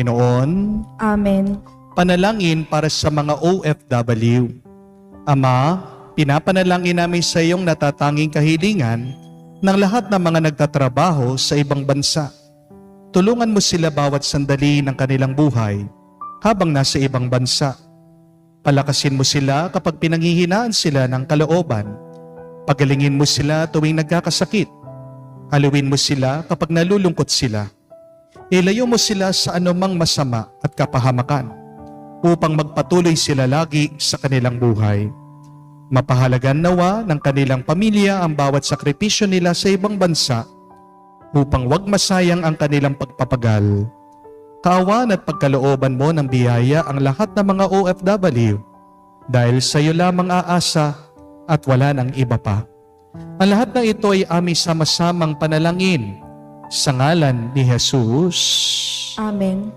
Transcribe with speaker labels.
Speaker 1: Panginoon,
Speaker 2: Amen.
Speaker 1: panalangin para sa mga OFW. Ama, pinapanalangin namin sa iyong natatanging kahilingan ng lahat ng mga nagtatrabaho sa ibang bansa. Tulungan mo sila bawat sandali ng kanilang buhay habang nasa ibang bansa. Palakasin mo sila kapag pinanghihinaan sila ng kalooban. Pagalingin mo sila tuwing nagkakasakit. Haluin mo sila kapag nalulungkot sila. Ilayo mo sila sa anumang masama at kapahamakan upang magpatuloy sila lagi sa kanilang buhay. Mapahalagan nawa ng kanilang pamilya ang bawat sakripisyo nila sa ibang bansa upang wag masayang ang kanilang pagpapagal. Kaawan at pagkalooban mo ng biyaya ang lahat ng mga OFW dahil sa iyo lamang aasa at wala ng iba pa. Ang lahat ng ito ay aming sama-samang panalangin sa ngalan ni Jesus.
Speaker 2: Amen.